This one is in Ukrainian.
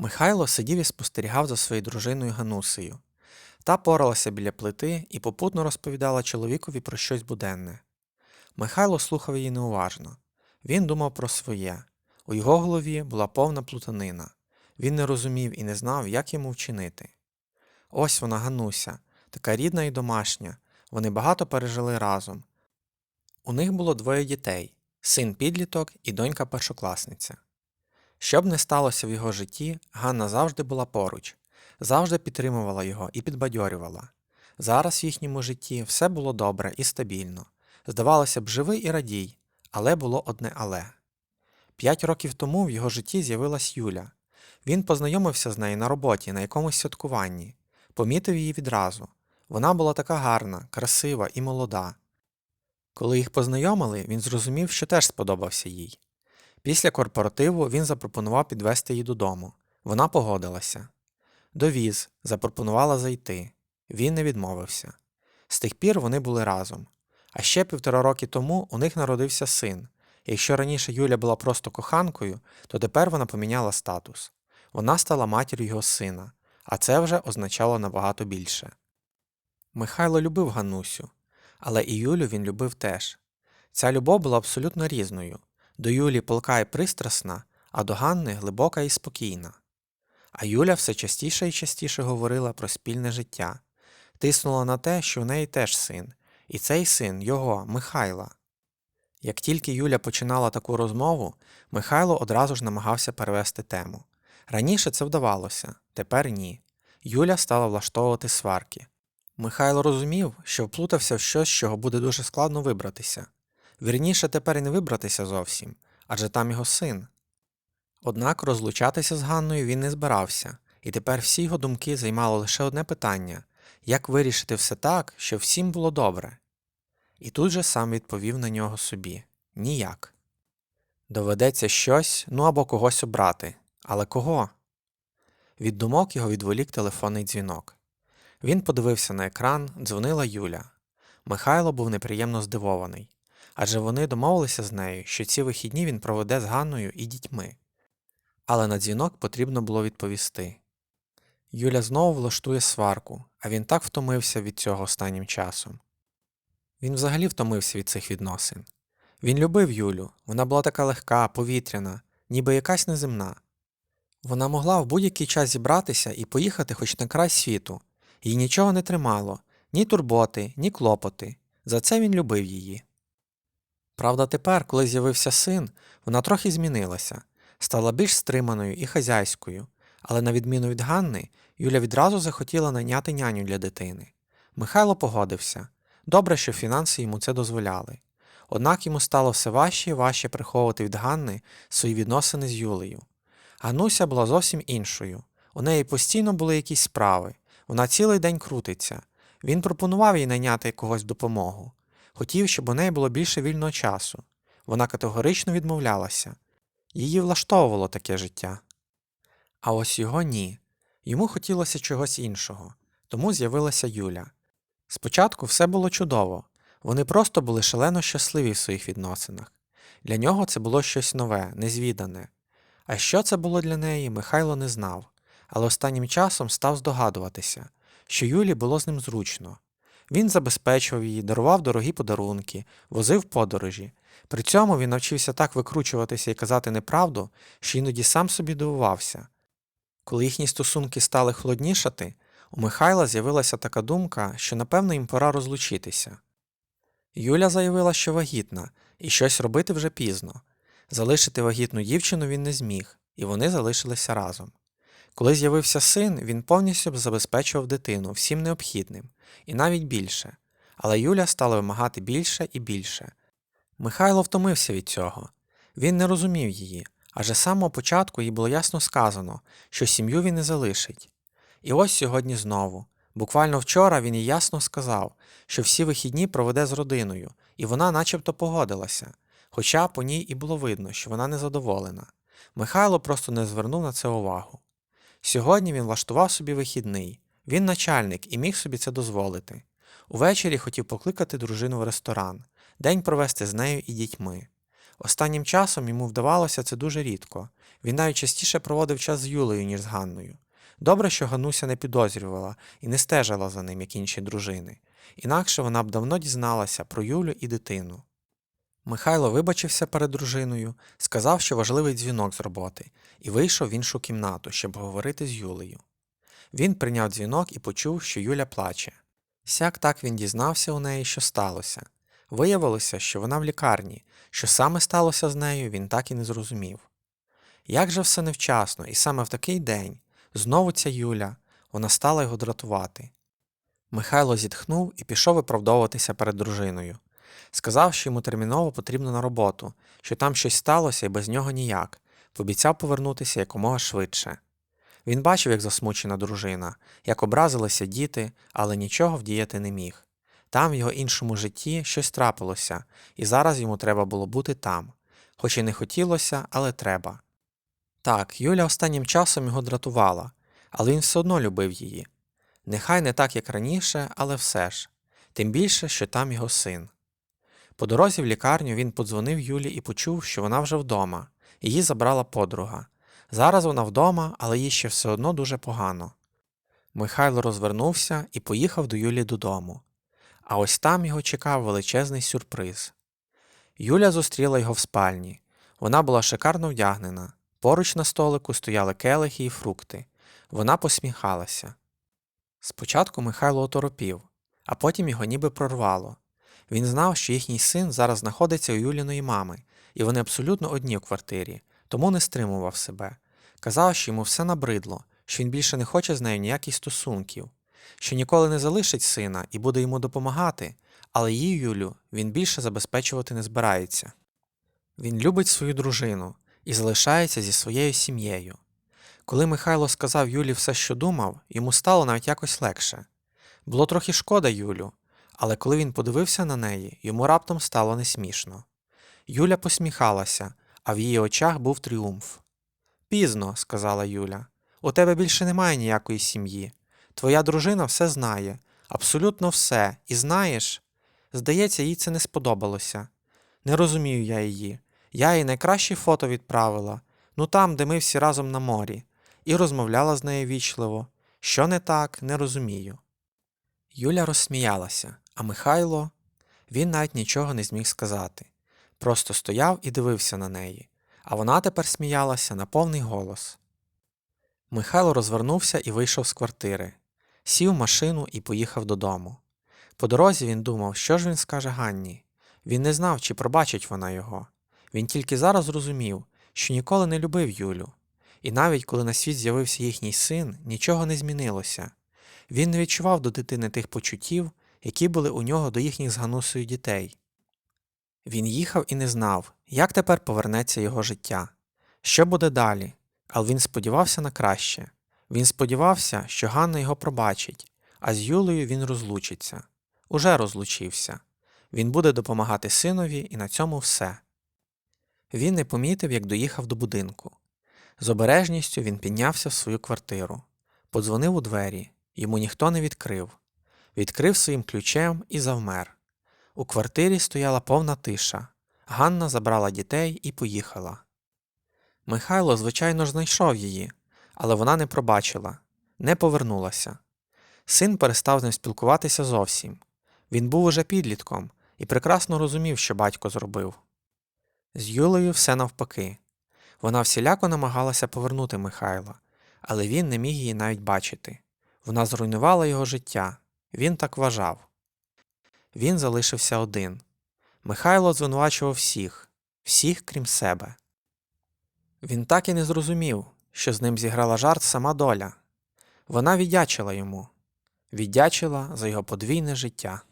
Михайло сидів і спостерігав за своєю дружиною Ганусею. Та поралася біля плити і попутно розповідала чоловікові про щось буденне. Михайло слухав її неуважно. Він думав про своє. У його голові була повна плутанина. Він не розумів і не знав, як йому вчинити. Ось вона Гануся, така рідна і домашня. Вони багато пережили разом. У них було двоє дітей син підліток і донька першокласниця. Що б не сталося в його житті, Ганна завжди була поруч, завжди підтримувала його і підбадьорювала. Зараз в їхньому житті все було добре і стабільно. Здавалося б, живий і радій, але було одне але. П'ять років тому в його житті з'явилась Юля. Він познайомився з нею на роботі на якомусь святкуванні, помітив її відразу. Вона була така гарна, красива і молода. Коли їх познайомили, він зрозумів, що теж сподобався їй. Після корпоративу він запропонував підвести її додому. Вона погодилася. Довіз, запропонувала зайти. Він не відмовився. З тих пір вони були разом. А ще півтора роки тому у них народився син. Якщо раніше Юля була просто коханкою, то тепер вона поміняла статус. Вона стала матір'ю його сина, а це вже означало набагато більше. Михайло любив Ганусю, але і Юлю він любив теж. Ця любов була абсолютно різною. До Юлі палка і пристрасна, а до Ганни глибока і спокійна. А Юля все частіше і частіше говорила про спільне життя, тиснула на те, що в неї теж син, і цей син його, Михайла. Як тільки Юля починала таку розмову, Михайло одразу ж намагався перевести тему. Раніше це вдавалося, тепер ні. Юля стала влаштовувати сварки. Михайло розумів, що вплутався в щось, з чого буде дуже складно вибратися. Вірніше тепер і не вибратися зовсім, адже там його син. Однак розлучатися з Ганною він не збирався, і тепер всі його думки займало лише одне питання як вирішити все так, щоб всім було добре. І тут же сам відповів на нього собі ніяк. Доведеться щось, ну або когось обрати. Але кого? Від думок його відволік телефонний дзвінок. Він подивився на екран, дзвонила Юля. Михайло був неприємно здивований, адже вони домовилися з нею, що ці вихідні він проведе з Ганною і дітьми. Але на дзвінок потрібно було відповісти. Юля знову влаштує сварку, а він так втомився від цього останнім часом. Він взагалі втомився від цих відносин. Він любив Юлю, вона була така легка, повітряна, ніби якась неземна. Вона могла в будь-який час зібратися і поїхати хоч на край світу, їй нічого не тримало, ні турботи, ні клопоти. За це він любив її. Правда, тепер, коли з'явився син, вона трохи змінилася, стала більш стриманою і хазяйською, але на відміну від Ганни, Юля відразу захотіла найняти няню для дитини. Михайло погодився добре, що фінанси йому це дозволяли. Однак йому стало все важче і важче приховувати від Ганни свої відносини з Юлею. Гануся була зовсім іншою. У неї постійно були якісь справи, вона цілий день крутиться. Він пропонував їй найняти когось допомогу. Хотів, щоб у неї було більше вільного часу. Вона категорично відмовлялася. Її влаштовувало таке життя. А ось його ні. Йому хотілося чогось іншого, тому з'явилася Юля. Спочатку все було чудово, вони просто були шалено щасливі в своїх відносинах. Для нього це було щось нове, незвідане. А що це було для неї, Михайло не знав, але останнім часом став здогадуватися, що Юлі було з ним зручно. Він забезпечував її, дарував дорогі подарунки, возив подорожі. При цьому він навчився так викручуватися і казати неправду, що іноді сам собі дивувався. Коли їхні стосунки стали холоднішати, у Михайла з'явилася така думка, що напевно їм пора розлучитися. Юля заявила, що вагітна, і щось робити вже пізно. Залишити вагітну дівчину він не зміг, і вони залишилися разом. Коли з'явився син, він повністю забезпечував дитину всім необхідним, і навіть більше, але Юля стала вимагати більше і більше. Михайло втомився від цього. Він не розумів її, адже з самого початку їй було ясно сказано, що сім'ю він не залишить. І ось сьогодні знову. Буквально вчора він їй ясно сказав, що всі вихідні проведе з родиною, і вона начебто погодилася, хоча по ній і було видно, що вона незадоволена. Михайло просто не звернув на це увагу. Сьогодні він влаштував собі вихідний, він начальник і міг собі це дозволити. Увечері хотів покликати дружину в ресторан, день провести з нею і дітьми. Останнім часом йому вдавалося це дуже рідко. Він навіть частіше проводив час з Юлею, ніж з Ганною. Добре, що Гануся не підозрювала і не стежила за ним, як інші дружини. Інакше вона б давно дізналася про Юлю і дитину. Михайло вибачився перед дружиною, сказав, що важливий дзвінок з роботи, і вийшов в іншу кімнату, щоб говорити з Юлею. Він прийняв дзвінок і почув, що Юля плаче. Сяк так він дізнався у неї, що сталося. Виявилося, що вона в лікарні, що саме сталося з нею, він так і не зрозумів. Як же все невчасно, і саме в такий день знову ця Юля, вона стала його дратувати. Михайло зітхнув і пішов виправдовуватися перед дружиною. Сказав, що йому терміново потрібно на роботу, що там щось сталося і без нього ніяк, пообіцяв повернутися якомога швидше. Він бачив, як засмучена дружина, як образилися діти, але нічого вдіяти не міг. Там в його іншому житті щось трапилося, і зараз йому треба було бути там, хоч і не хотілося, але треба. Так, Юля останнім часом його дратувала, але він все одно любив її. Нехай не так, як раніше, але все ж, тим більше, що там його син. По дорозі в лікарню він подзвонив Юлі і почув, що вона вже вдома, її забрала подруга. Зараз вона вдома, але їй ще все одно дуже погано. Михайло розвернувся і поїхав до Юлі додому. А ось там його чекав величезний сюрприз. Юля зустріла його в спальні. Вона була шикарно вдягнена. Поруч на столику стояли келихи і фрукти. Вона посміхалася. Спочатку Михайло оторопів, а потім його ніби прорвало. Він знав, що їхній син зараз знаходиться у Юліної мами, і вони абсолютно одні в квартирі, тому не стримував себе. Казав, що йому все набридло, що він більше не хоче з нею ніяких стосунків, що ніколи не залишить сина і буде йому допомагати, але її Юлю він більше забезпечувати не збирається. Він любить свою дружину і залишається зі своєю сім'єю. Коли Михайло сказав Юлі все, що думав, йому стало навіть якось легше. Було трохи шкода Юлю, але коли він подивився на неї, йому раптом стало несмішно. Юля посміхалася, а в її очах був тріумф. Пізно, сказала Юля, у тебе більше немає ніякої сім'ї. Твоя дружина все знає, абсолютно все, і знаєш, здається, їй це не сподобалося. Не розумію я її. Я їй найкращі фото відправила, ну там, де ми всі разом на морі, і розмовляла з нею вічливо. Що не так, не розумію. Юля розсміялася, а Михайло він навіть нічого не зміг сказати. Просто стояв і дивився на неї, а вона тепер сміялася на повний голос. Михайло розвернувся і вийшов з квартири, сів в машину і поїхав додому. По дорозі він думав, що ж він скаже Ганні. Він не знав, чи пробачить вона його. Він тільки зараз зрозумів, що ніколи не любив Юлю. І навіть коли на світ з'явився їхній син, нічого не змінилося. Він не відчував до дитини тих почуттів, які були у нього до їхніх з Ганусею дітей. Він їхав і не знав, як тепер повернеться його життя, що буде далі, але він сподівався на краще. Він сподівався, що Ганна його пробачить, а з Юлею він розлучиться. Уже розлучився. Він буде допомагати синові, і на цьому все. Він не помітив, як доїхав до будинку. З обережністю він піднявся в свою квартиру, подзвонив у двері, йому ніхто не відкрив. Відкрив своїм ключем і завмер. У квартирі стояла повна тиша. Ганна забрала дітей і поїхала. Михайло, звичайно знайшов її, але вона не пробачила, не повернулася. Син перестав з ним спілкуватися зовсім. Він був уже підлітком і прекрасно розумів, що батько зробив. З Юлею все навпаки. Вона всіляко намагалася повернути Михайла, але він не міг її навіть бачити. Вона зруйнувала його життя, він так вважав. Він залишився один. Михайло звинувачував всіх, всіх крім себе. Він так і не зрозумів, що з ним зіграла жарт сама доля. Вона віддячила йому, віддячила за його подвійне життя.